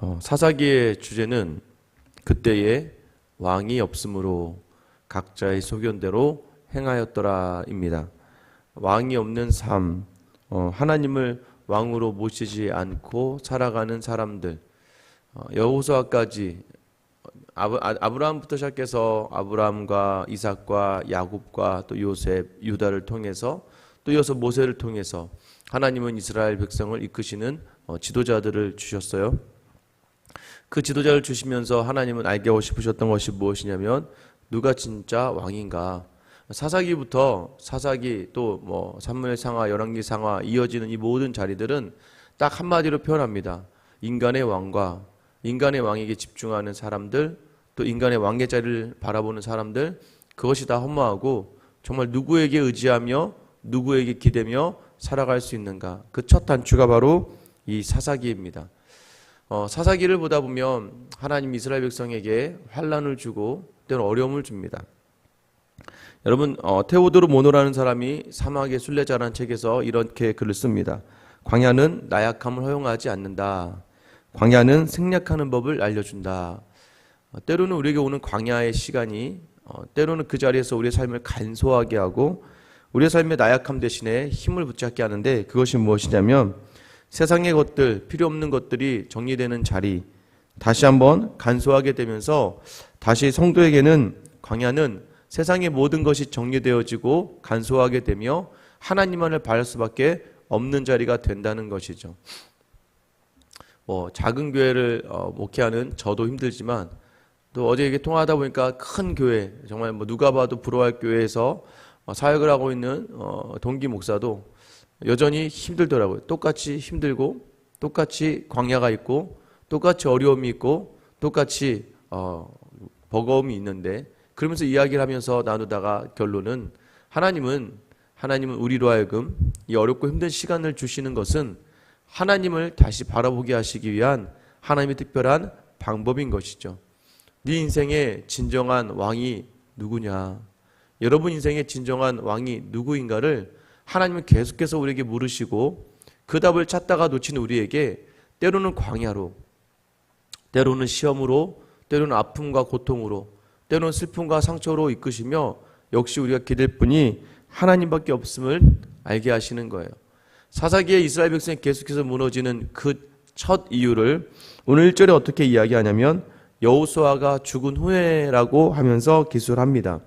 어, 사사기의 주제는 그때에 왕이 없으므로 각자의 소견대로 행하였더라입니다. 왕이 없는 삶, 어, 하나님을 왕으로 모시지 않고 살아가는 사람들, 어, 여호수아까지 아브, 아- 아브라함부터 시작해서 아브라함과 이삭과 야곱과 또 요셉, 유다를 통해서 또 이어서 모세를 통해서 하나님은 이스라엘 백성을 이끄시는 어, 지도자들을 주셨어요. 그 지도자를 주시면서 하나님은 알게 하고 싶으셨던 것이 무엇이냐면 누가 진짜 왕인가. 사사기부터 사사기 또 뭐 산문의 상하, 열왕기 상하 이어지는 이 모든 자리들은 딱 한마디로 표현합니다. 인간의 왕과 인간의 왕에게 집중하는 사람들 또 인간의 왕의 자리를 바라보는 사람들 그것이 다 허무하고 정말 누구에게 의지하며 누구에게 기대며 살아갈 수 있는가 그 첫 단추가 바로 이 사사기입니다. 어, 사사기를 보다 보면 하나님 이스라엘 백성에게 환란을 주고 때로 어려움을 줍니다. 여러분 어, 테오도르 모노라는 사람이 사막의 순례자라는 책에서 이렇게 글을 씁니다. 광야는 나약함을 허용하지 않는다. 광야는 생략하는 법을 알려준다. 어, 때로는 우리에게 오는 광야의 시간이 어, 때로는 그 자리에서 우리의 삶을 간소하게 하고 우리의 삶의 나약함 대신에 힘을 붙잡게 하는데 그것이 무엇이냐면 세상의 것들 필요 없는 것들이 정리되는 자리 다시 한번 간소하게 되면서 다시 성도에게는 광야는 세상의 모든 것이 정리되어지고 간소하게 되며 하나님만을 바랄 수밖에 없는 자리가 된다는 것이죠. 뭐 작은 교회를 어, 목회하는 저도 힘들지만 또 어제 이게 통화하다 보니까 큰 교회 정말 뭐 누가 봐도 부러워할 교회에서 어, 사역을 하고 있는 어, 동기 목사도 여전히 힘들더라고요. 똑같이 힘들고 똑같이 광야가 있고 똑같이 어려움이 있고 똑같이 어, 버거움이 있는데 그러면서 이야기를 하면서 나누다가 결론은 하나님은 하나님은 우리로 하여금 이 어렵고 힘든 시간을 주시는 것은 하나님을 다시 바라보게 하시기 위한 하나님의 특별한 방법인 것이죠. 네 인생의 진정한 왕이 누구냐? 여러분 인생의 진정한 왕이 누구인가를 하나님은 계속해서 우리에게 물으시고 그 답을 찾다가 놓친 우리에게 때로는 광야로, 때로는 시험으로, 때로는 아픔과 고통으로, 때로는 슬픔과 상처로 이끄시며 역시 우리가 기댈 분이 하나님밖에 없음을 알게 하시는 거예요. 사사기의 이스라엘 백성이 계속해서 무너지는 그 첫 이유를 오늘 1절에 어떻게 이야기하냐면 여호수아가 죽은 후에라고 하면서 기술합니다.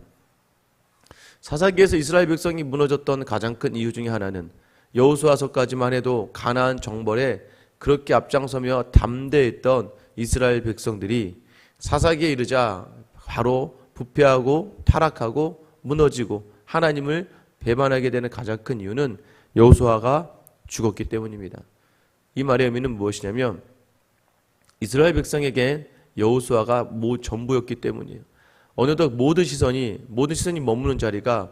사사기에서 이스라엘 백성이 무너졌던 가장 큰 이유 중에 하나는 여호수아서까지만 해도 가나안 정벌에 그렇게 앞장서며 담대했던 이스라엘 백성들이 사사기에 이르자 바로 부패하고 타락하고 무너지고 하나님을 배반하게 되는 가장 큰 이유는 여호수아가 죽었기 때문입니다. 이 말의 의미는 무엇이냐면 이스라엘 백성에게 여호수아가 모 전부였기 때문이에요. 어느덧 모든 시선이 모든 시선이 머무는 자리가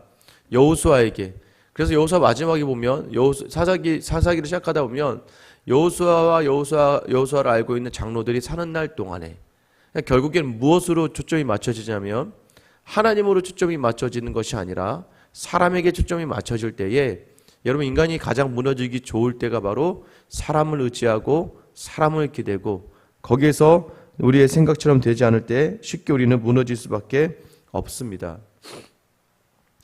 여호수아에게. 그래서 여호수아 마지막에 보면 여호수 사사기 사사기를 시작하다 보면 여호수아와 여호수아 여호수아를 알고 있는 장로들이 사는 날 동안에 그러니까 결국엔 무엇으로 초점이 맞춰지냐면 하나님으로 초점이 맞춰지는 것이 아니라 사람에게 초점이 맞춰질 때에 여러분 인간이 가장 무너지기 좋을 때가 바로 사람을 의지하고 사람을 기대고 거기에서 우리의 생각처럼 되지 않을 때 쉽게 우리는 무너질 수밖에 없습니다.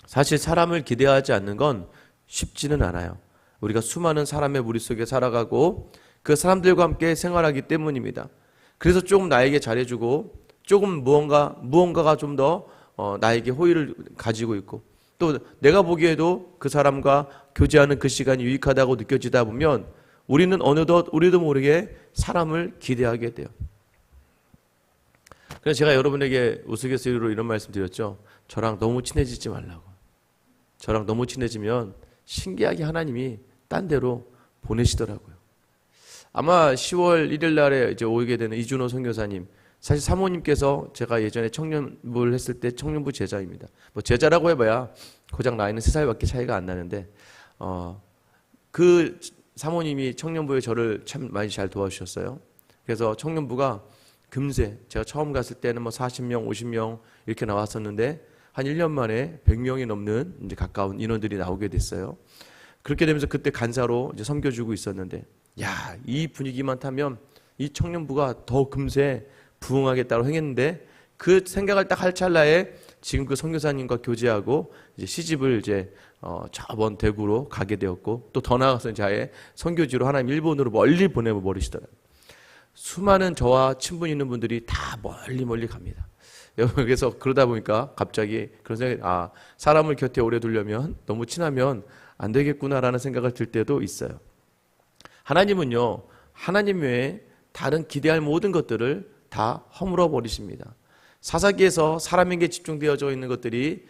사실 사람을 기대하지 않는 건 쉽지는 않아요. 우리가 수많은 사람의 무리 속에 살아가고 그 사람들과 함께 생활하기 때문입니다. 그래서 조금 나에게 잘해주고 조금 무언가 무언가가 좀더 어, 나에게 호의를 가지고 있고 또 내가 보기에도 그 사람과 교제하는 그 시간이 유익하다고 느껴지다 보면 우리는 어느덧 우리도 모르게 사람을 기대하게 돼요. 그래서 제가 여러분에게 우스갯소리로 이런 말씀 드렸죠. 저랑 너무 친해지지 말라고. 저랑 너무 친해지면 신기하게 하나님이 딴 데로 보내시더라고요. 아마 10월 1일 날에 이제 오게 되는 이준호 선교사님 사실 사모님께서 제가 예전에 청년부를 했을 때 청년부 제자입니다. 뭐 제자라고 해봐야 고작 나이는 3살밖에 차이가 안 나는데 어, 그 사모님이 청년부에 저를 참 많이 잘 도와주셨어요. 그래서 청년부가 금세 제가 처음 갔을 때는 뭐 40명, 50명 이렇게 나왔었는데 한 1년 만에 100명이 넘는 이제 가까운 인원들이 나오게 됐어요. 그렇게 되면서 그때 간사로 이제 섬겨주고 있었는데 야, 이 분위기만 타면 이 청년부가 더 금세 부흥하겠다고 행했는데 그 생각을 딱 할 찰나에 지금 그 선교사님과 교제하고 이제 시집을 이제 어, 저번 대구로 가게 되었고 또 더 나아가서 이제 아예 선교지로 하나님 일본으로 멀리 보내고 버리시더라고요. 수많은 저와 친분 있는 분들이 다 멀리 멀리 갑니다. 그래서 그러다 보니까 갑자기 그런 생각이 아 사람을 곁에 오래 두려면 너무 친하면 안 되겠구나라는 생각을 들 때도 있어요. 하나님은요 하나님 외에 다른 기대할 모든 것들을 다 허물어 버리십니다. 사사기에서 사람에게 집중되어져 있는 것들이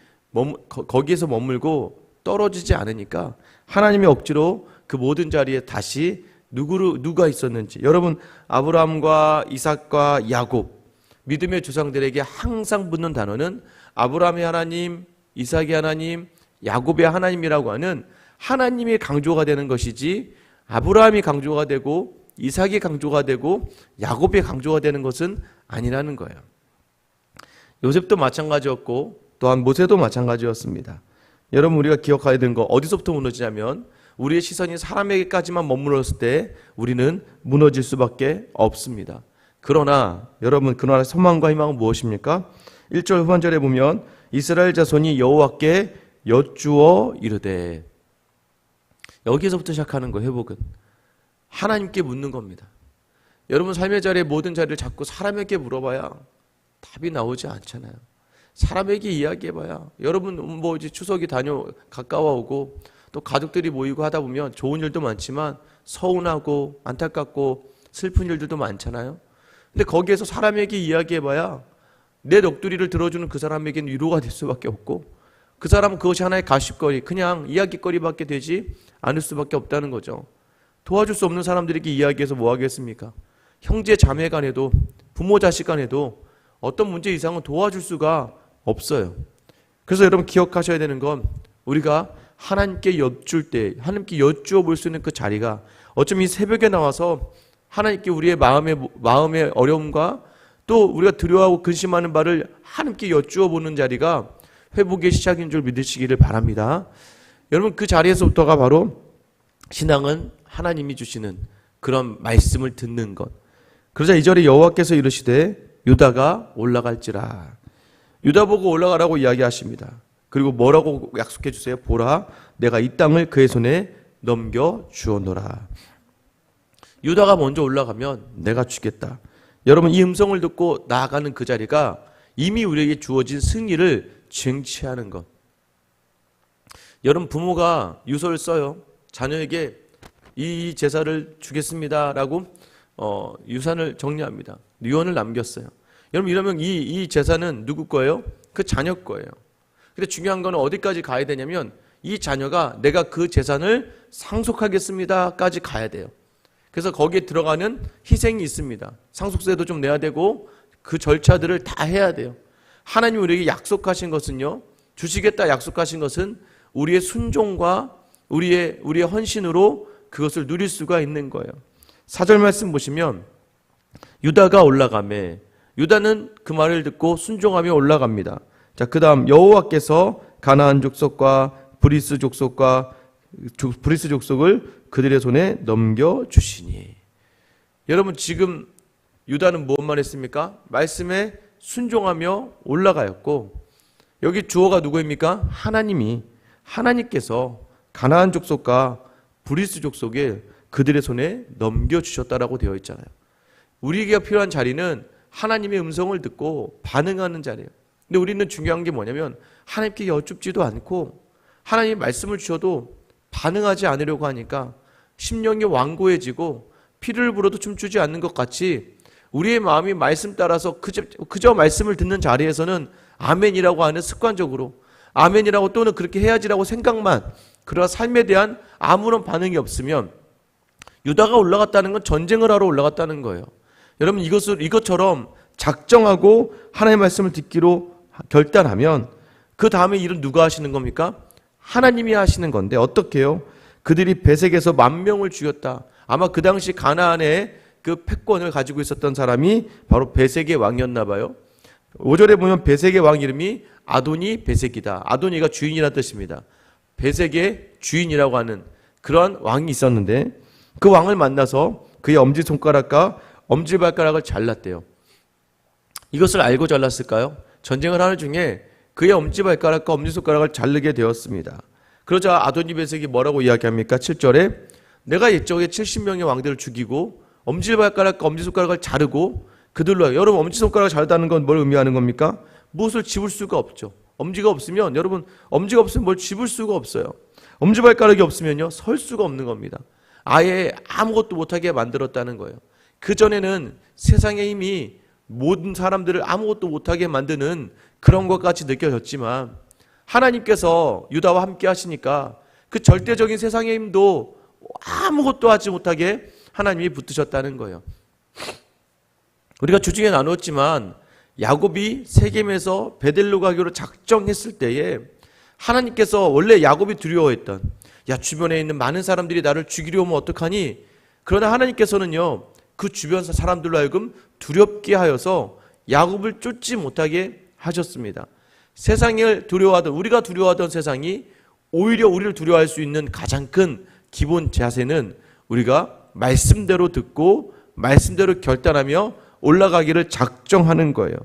거기에서 머물고 떨어지지 않으니까 하나님이 억지로 그 모든 자리에 다시 누구를 누가 있었는지 여러분 아브라함과 이삭과 야곱 믿음의 조상들에게 항상 붙는 단어는 아브라함의 하나님, 이삭의 하나님, 야곱의 하나님이라고 하는 하나님이 강조가 되는 것이지 아브라함이 강조가 되고 이삭이 강조가 되고 야곱이 강조가 되는 것은 아니라는 거예요. 요셉도 마찬가지였고 또한 모세도 마찬가지였습니다. 여러분 우리가 기억해야 되는 거 어디서부터 무너지냐면 우리의 시선이 사람에게까지만 머물렀을 때 우리는 무너질 수밖에 없습니다. 그러나 여러분 그러나 소망과 희망은 무엇입니까? 1절 후반절에 보면 이스라엘 자손이 여호와께 여쭈어 이르되 여기서부터 시작하는 거 회복은 하나님께 묻는 겁니다. 여러분 삶의 자리에 모든 자리를 자꾸 사람에게 물어봐야 답이 나오지 않잖아요. 사람에게 이야기해봐야 여러분 뭐 이제 추석이 다녀 가까워오고 또 가족들이 모이고 하다 보면 좋은 일도 많지만 서운하고 안타깝고 슬픈 일들도 많잖아요. 근데 거기에서 사람에게 이야기해봐야 내 넋두리를 들어주는 그 사람에게는 위로가 될 수밖에 없고 그 사람은 그것이 하나의 가십거리, 그냥 이야기거리밖에 되지 않을 수밖에 없다는 거죠. 도와줄 수 없는 사람들에게 이야기해서 뭐 하겠습니까? 형제 자매 간에도 부모 자식 간에도 어떤 문제 이상은 도와줄 수가 없어요. 그래서 여러분 기억하셔야 되는 건 우리가 하나님께 여쭐 때 하나님께 여쭈어 볼 수 있는 그 자리가 어쩌면 이 새벽에 나와서 하나님께 우리의 마음의 마음의 어려움과 또 우리가 두려워하고 근심하는 바를 하나님께 여쭈어 보는 자리가 회복의 시작인 줄 믿으시기를 바랍니다. 여러분 그 자리에서부터가 바로 신앙은 하나님이 주시는 그런 말씀을 듣는 것. 그러자 이 절에 여호와께서 이르시되 유다가 올라갈지라. 유다 보고 올라가라고 이야기하십니다. 그리고 뭐라고 약속해 주세요? 보라, 내가 이 땅을 그의 손에 넘겨 주어노라. 유다가 먼저 올라가면 내가 주겠다. 여러분 이 음성을 듣고 나아가는 그 자리가 이미 우리에게 주어진 승리를 쟁취하는 것. 여러분 부모가 유서를 써요. 자녀에게 이 제사를 주겠습니다라고 어, 유산을 정리합니다. 유언을 남겼어요. 여러분 이러면 이, 이 제사는 누구 거예요? 그 자녀 거예요. 근데 중요한 거는 어디까지 가야 되냐면 이 자녀가 내가 그 재산을 상속하겠습니다까지 가야 돼요. 그래서 거기에 들어가는 희생이 있습니다. 상속세도 좀 내야 되고 그 절차들을 다 해야 돼요. 하나님 우리에게 약속하신 것은요. 주시겠다 약속하신 것은 우리의 순종과 우리의 우리의 헌신으로 그것을 누릴 수가 있는 거예요. 사절 말씀 보시면 유다가 올라가매 유다는 그 말을 듣고 순종하며 올라갑니다. 자, 그다음 여호와께서 가나안 족속과 브리스 족속과 브리스 족속을 그들의 손에 넘겨 주시니. 여러분 지금 유다는 무엇만 했습니까? 말씀에 순종하며 올라가였고 여기 주어가 누구입니까? 하나님이 하나님께서 가나안 족속과 브리스 족속에 그들의 손에 넘겨 주셨다라고 되어 있잖아요. 우리에게 필요한 자리는 하나님의 음성을 듣고 반응하는 자리예요. 근데 우리는 중요한 게 뭐냐면 하나님께 여쭙지도 않고 하나님 말씀을 주셔도 반응하지 않으려고 하니까 심령이 완고해지고 피를 불어도 춤추지 않는 것 같이 우리의 마음이 말씀 따라서 그저, 그저 말씀을 듣는 자리에서는 아멘이라고 하는 습관적으로 아멘이라고 또는 그렇게 해야지라고 생각만 그러나 삶에 대한 아무런 반응이 없으면 유다가 올라갔다는 건 전쟁을 하러 올라갔다는 거예요. 여러분 이것을 이것처럼 작정하고 하나님의 말씀을 듣기로 결단하면 그 다음에 일은 누가 하시는 겁니까? 하나님이 하시는 건데 어떻게요? 그들이 배색에서 만 명을 죽였다. 아마 그 당시 가나안에 그 패권을 가지고 있었던 사람이 바로 배색의 왕이었나 봐요. 5절에 보면 배색의 왕 이름이 아도니 배색이다. 아도니가 주인이라는 뜻입니다. 배색의 주인이라고 하는 그런 왕이 있었는데 그 왕을 만나서 그의 엄지손가락과 엄지발가락을 잘랐대요. 이것을 알고 잘랐을까요? 전쟁을 하는 중에 그의 엄지발가락과 엄지손가락을 자르게 되었습니다. 그러자 아도니베색이 뭐라고 이야기합니까? 7절에 내가 이쪽에 70명의 왕들을 죽이고 엄지발가락과 엄지손가락을 자르고 그들로 여러분 엄지손가락을 자르다는 건 뭘 의미하는 겁니까? 무엇을 집을 수가 없죠. 엄지가 없으면 여러분 엄지가 없으면 뭘 집을 수가 없어요. 엄지발가락이 없으면요 설 수가 없는 겁니다. 아예 아무것도 못하게 만들었다는 거예요. 그 전에는 세상의 힘이 모든 사람들을 아무것도 못하게 만드는 그런 것 같이 느껴졌지만 하나님께서 유다와 함께 하시니까 그 절대적인 세상의 힘도 아무것도 하지 못하게 하나님이 붙으셨다는 거예요. 우리가 주중에 나누었지만 야곱이 세겜에서 베델로 가기로 작정했을 때에 하나님께서 원래 야곱이 두려워했던 야 주변에 있는 많은 사람들이 나를 죽이려 오면 어떡하니? 그러나 하나님께서는요 그 주변 사람들로 하여금 두렵게 하여서 야곱을 쫓지 못하게 하셨습니다. 세상을 두려워하던 우리가 두려워하던 세상이 오히려 우리를 두려워할 수 있는 가장 큰 기본 자세는 우리가 말씀대로 듣고 말씀대로 결단하며 올라가기를 작정하는 거예요.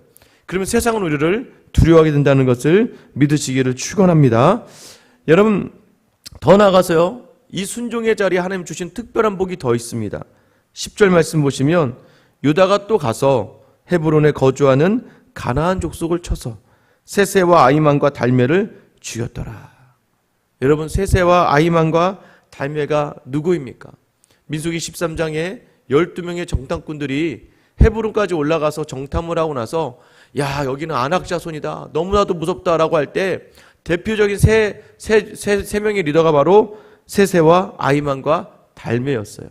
그러면 세상은 우리를 두려워하게 된다는 것을 믿으시기를 축원합니다. 여러분 더 나아가서요. 이 순종의 자리에 하나님 주신 특별한 복이 더 있습니다. 10절 말씀 보시면 유다가 또 가서 헤브론에 거주하는 가나안 족속을 쳐서 세세와 아이만과 달메를 죽였더라. 여러분 세세와 아이만과 달메가 누구입니까? 민수기 13장에 12명의 정탐꾼들이 헤브론까지 올라가서 정탐을 하고 나서 야 여기는 안악 자손이다 너무나도 무섭다라고 할 때 대표적인 세, 세, 세, 세 명의 리더가 바로 세세와 아이만과 달메였어요.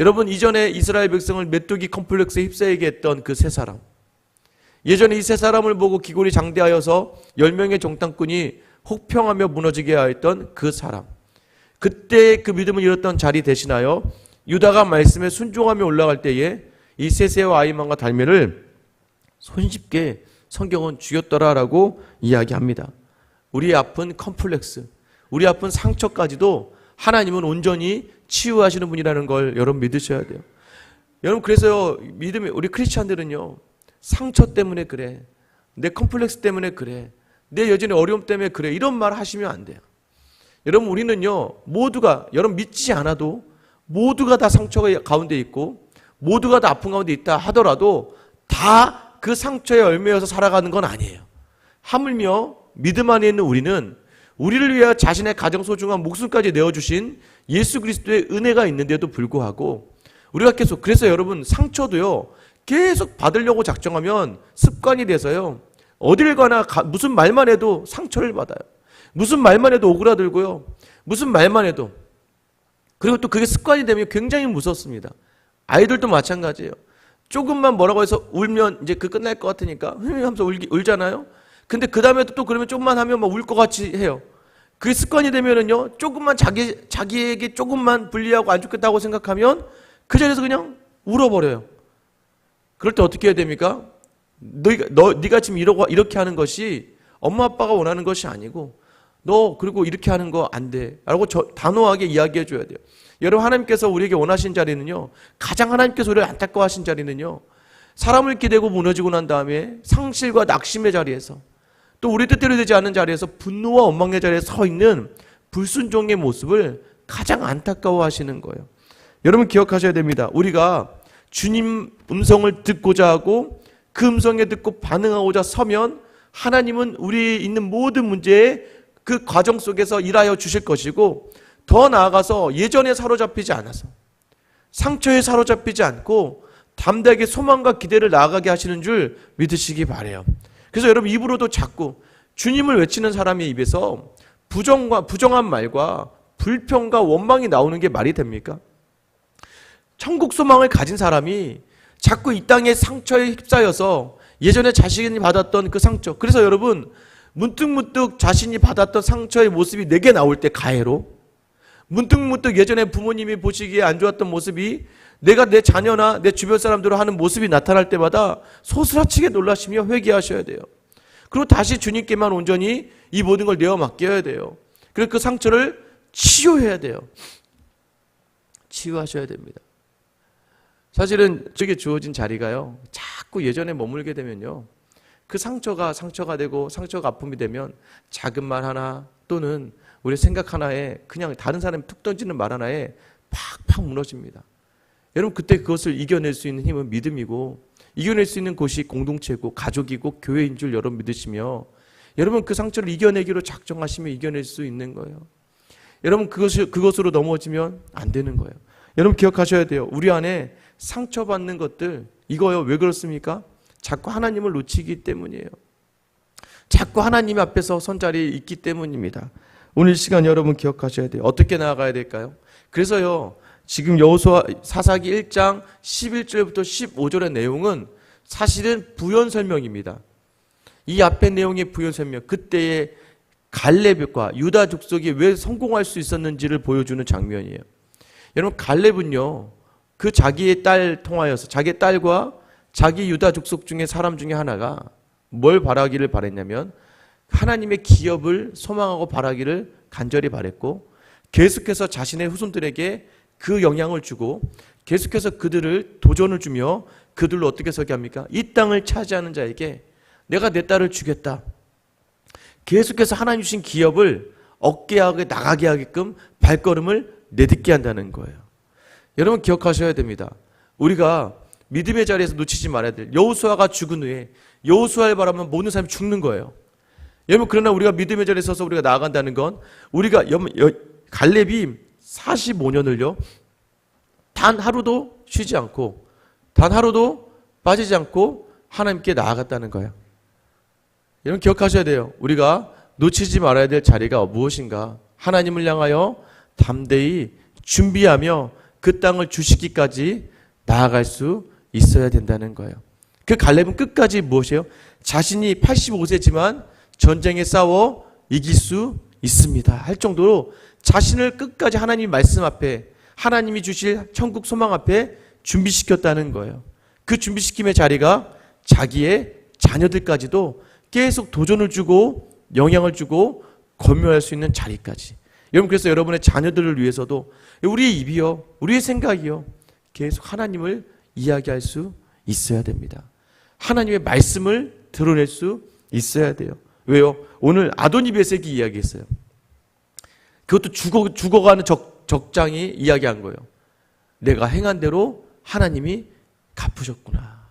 여러분 이전에 이스라엘 백성을 메뚜기 컴플렉스에 휩싸이게 했던 그 세 사람 예전에 이 세 사람을 보고 기골이 장대하여서 10명의 정탐꾼이 혹평하며 무너지게 하였던 그 사람 그때 그 믿음을 잃었던 자리 대신하여 유다가 말씀에 순종하며 올라갈 때에 이 세세와 아이만과 달메를 손쉽게 성경은 죽였더라라고 이야기합니다. 우리의 아픈 컴플렉스, 우리 아픈 상처까지도 하나님은 온전히 치유하시는 분이라는 걸 여러분 믿으셔야 돼요. 여러분 그래서 믿음이 우리 크리스찬들은요 상처 때문에 그래, 내 컴플렉스 때문에 그래, 내 여전히 어려움 때문에 그래 이런 말 하시면 안 돼요. 여러분 우리는요 모두가 여러분 믿지 않아도 모두가 다 상처가 가운데 있고 모두가 다 아픈 가운데 있다 하더라도 다 그 상처에 얽매여서 살아가는 건 아니에요. 하물며 믿음 안에 있는 우리는 우리를 위하여 자신의 가장 소중한 목숨까지 내어주신 예수 그리스도의 은혜가 있는데도 불구하고 우리가 계속 그래서 여러분 상처도요 계속 받으려고 작정하면 습관이 돼서요 어딜 가나 가, 무슨 말만 해도 상처를 받아요. 무슨 말만 해도 오그라들고요. 무슨 말만 해도 그리고 또 그게 습관이 되면 굉장히 무섭습니다. 아이들도 마찬가지예요. 조금만 뭐라고 해서 울면 이제 그 끝날 것 같으니까 하면서 울기, 울잖아요. 근데 그 다음에 또 그러면 조금만 하면 막 울 것 같이 해요. 그게 습관이 되면은요, 조금만 자기, 자기에게 조금만 불리하고 안 좋겠다고 생각하면 그 자리에서 그냥 울어버려요. 그럴 때 어떻게 해야 됩니까? 너희가, 너, 네가 지금 이러고, 이렇게 하는 것이 엄마 아빠가 원하는 것이 아니고 너 그리고 이렇게 하는 거 안 돼. 라고 저, 단호하게 이야기해 줘야 돼요. 여러분 하나님께서 우리에게 원하신 자리는요. 가장 하나님께서 우리를 안타까워하신 자리는요. 사람을 기대고 무너지고 난 다음에 상실과 낙심의 자리에서 또 우리 뜻대로 되지 않는 자리에서 분노와 원망의 자리에 서 있는 불순종의 모습을 가장 안타까워 하시는 거예요. 여러분 기억하셔야 됩니다. 우리가 주님 음성을 듣고자 하고 그 음성에 듣고 반응하고자 서면 하나님은 우리 있는 모든 문제에 그 과정 속에서 일하여 주실 것이고 더 나아가서 예전에 사로잡히지 않아서 상처에 사로잡히지 않고 담대하게 소망과 기대를 나아가게 하시는 줄 믿으시기 바래요. 그래서 여러분 입으로도 자꾸 주님을 외치는 사람의 입에서 부정과 부정한 말과 불평과 원망이 나오는 게 말이 됩니까? 천국 소망을 가진 사람이 자꾸 이 땅의 상처에 휩싸여서 예전에 자신이 받았던 그 상처. 그래서 여러분 문득문득 자신이 받았던 상처의 모습이 내게 나올 때 가해로 문득문득 예전에 부모님이 보시기에 안 좋았던 모습이 내가 내 자녀나 내 주변 사람들로 하는 모습이 나타날 때마다 소스라치게 놀라시며 회개하셔야 돼요. 그리고 다시 주님께만 온전히 이 모든 걸 내어 맡겨야 돼요. 그리고 그 상처를 치유해야 돼요. 치유하셔야 됩니다. 사실은 저게 주어진 자리가요. 자꾸 예전에 머물게 되면요. 그 상처가 상처가 되고 상처가 아픔이 되면 작은 말 하나 또는 우리 생각 하나에 그냥 다른 사람이 툭 던지는 말 하나에 팍팍 무너집니다. 여러분 그때 그것을 이겨낼 수 있는 힘은 믿음이고 이겨낼 수 있는 곳이 공동체고 가족이고 교회인 줄 여러분 믿으시며 여러분 그 상처를 이겨내기로 작정하시면 이겨낼 수 있는 거예요. 여러분 그것이 그것으로 넘어지면 안 되는 거예요. 여러분 기억하셔야 돼요. 우리 안에 상처받는 것들 이거요 왜 그렇습니까? 자꾸 하나님을 놓치기 때문이에요. 자꾸 하나님 앞에서 선자리에 있기 때문입니다. 오늘 시간 여러분 기억하셔야 돼요. 어떻게 나아가야 될까요? 그래서요. 지금 여호수아 사사기 1장 11절부터 15절의 내용은 사실은 부연 설명입니다. 이 앞의 내용의 부연 설명, 그때의 갈렙과 유다 족속이 왜 성공할 수 있었는지를 보여주는 장면이에요. 여러분 갈렙은요. 그 자기의 딸 통하여서 자기의 딸과 자기 유다 족속 중에 사람 중에 하나가 뭘 바라기를 바랬냐면 하나님의 기업을 소망하고 바라기를 간절히 바랬고 계속해서 자신의 후손들에게 그 영향을 주고 계속해서 그들을 도전을 주며 그들로 어떻게 서게 합니까? 이 땅을 차지하는 자에게 내가 내 딸을 주겠다. 계속해서 하나님 주신 기업을 어깨하게 나가게 하게끔 발걸음을 내딛게 한다는 거예요. 여러분 기억하셔야 됩니다. 우리가 믿음의 자리에서 놓치지 말아야 될 여호수아가 죽은 후에 여호수아를 바라면 모든 사람이 죽는 거예요. 여러분 그러나 우리가 믿음의 자리에 서서 우리가 나아간다는 건 우리가 갈렙이 45년을요 단 하루도 쉬지 않고 단 하루도 빠지지 않고 하나님께 나아갔다는 거예요. 여러분 기억하셔야 돼요. 우리가 놓치지 말아야 될 자리가 무엇인가? 하나님을 향하여 담대히 준비하며 그 땅을 주시기까지 나아갈 수 있어야 된다는 거예요. 그 갈렙은 끝까지 무엇이에요? 자신이 85세지만 전쟁에 싸워 이길 수 있습니다. 할 정도로 자신을 끝까지 하나님 말씀 앞에 하나님이 주실 천국 소망 앞에 준비시켰다는 거예요. 그 준비시킴의 자리가 자기의 자녀들까지도 계속 도전을 주고 영향을 주고 권유할 수 있는 자리까지. 여러분 그래서 여러분의 자녀들을 위해서도 우리의 입이요, 우리의 생각이요, 계속 하나님을 이야기할 수 있어야 됩니다. 하나님의 말씀을 드러낼 수 있어야 돼요. 왜요? 오늘 아도니 베색이 이야기했어요. 그것도 죽어, 죽어가는 적, 적장이 이야기한 거예요. 내가 행한 대로 하나님이 갚으셨구나.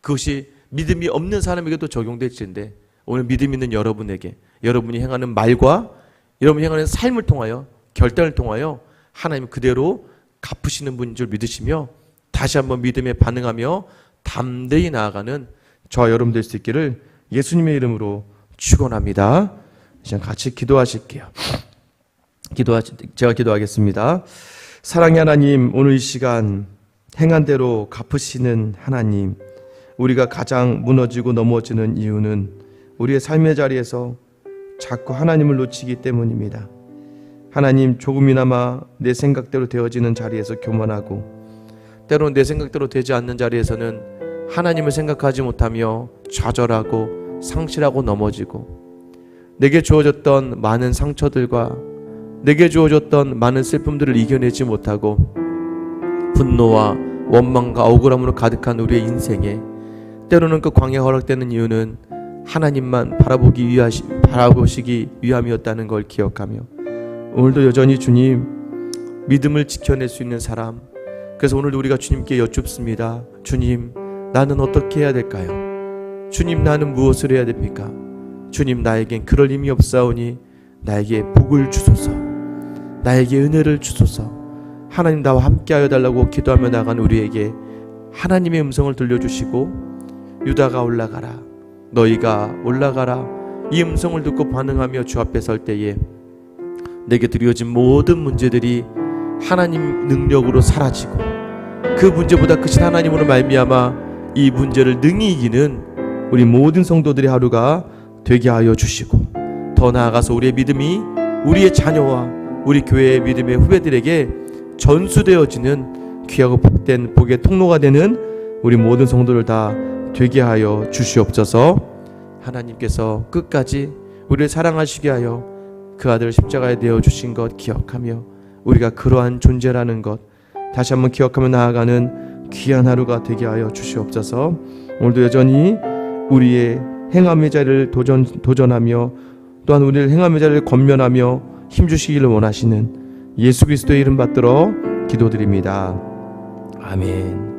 그것이 믿음이 없는 사람에게도 적용될지인데 오늘 믿음 있는 여러분에게 여러분이 행하는 말과 여러분이 행하는 삶을 통하여 결단을 통하여 하나님 그대로 갚으시는 분인 줄 믿으시며 다시 한번 믿음에 반응하며 담대히 나아가는 저와 여러분 될 수 있기를 예수님의 이름으로 축원합니다. 이제 같이 기도하실게요. 기도하 제가 기도하겠습니다. 사랑의 하나님, 오늘 이 시간 행한 대로 갚으시는 하나님, 우리가 가장 무너지고 넘어지는 이유는 우리의 삶의 자리에서 자꾸 하나님을 놓치기 때문입니다. 하나님 조금이나마 내 생각대로 되어지는 자리에서 교만하고 때로는 내 생각대로 되지 않는 자리에서는 하나님을 생각하지 못하며 좌절하고 상실하고 넘어지고 내게 주어졌던 많은 상처들과 내게 주어졌던 많은 슬픔들을 이겨내지 못하고 분노와 원망과 억울함으로 가득한 우리의 인생에 때로는 그 광야 허락되는 이유는 하나님만 바라보기 위하시, 바라보시기 위함이었다는 걸 기억하며 오늘도 여전히 주님 믿음을 지켜낼 수 있는 사람 그래서 오늘 우리가 주님께 여쭙습니다. 주님 나는 어떻게 해야 될까요? 주님 나는 무엇을 해야 됩니까? 주님 나에겐 그럴 힘이 없사오니 나에게 복을 주소서. 나에게 은혜를 주소서. 하나님 나와 함께하여 달라고 기도하며 나간 우리에게 하나님의 음성을 들려주시고 유다가 올라가라. 너희가 올라가라. 이 음성을 듣고 반응하며 주 앞에 설 때에 내게 드려진 모든 문제들이 하나님 능력으로 사라지고 그 문제보다 크신 하나님으로 말미암아 이 문제를 능히 이기는 우리 모든 성도들의 하루가 되게 하여 주시고 더 나아가서 우리의 믿음이 우리의 자녀와 우리 교회의 믿음의 후배들에게 전수되어지는 귀하고 복된 복의 통로가 되는 우리 모든 성도를 다 되게 하여 주시옵소서. 하나님께서 끝까지 우리를 사랑하시게 하여 그 아들을 십자가에 내어 주신 것 기억하며 우리가 그러한 존재라는 것 다시 한번 기억하며 나아가는 귀한 하루가 되게 하여 주시옵소서. 오늘도 여전히 우리의 행함의 자리를 도전 도전하며 또한 우리를 행함의 자리를 권면하며 힘 주시기를 원하시는 예수 그리스도의 이름 받들어 기도드립니다. 아멘.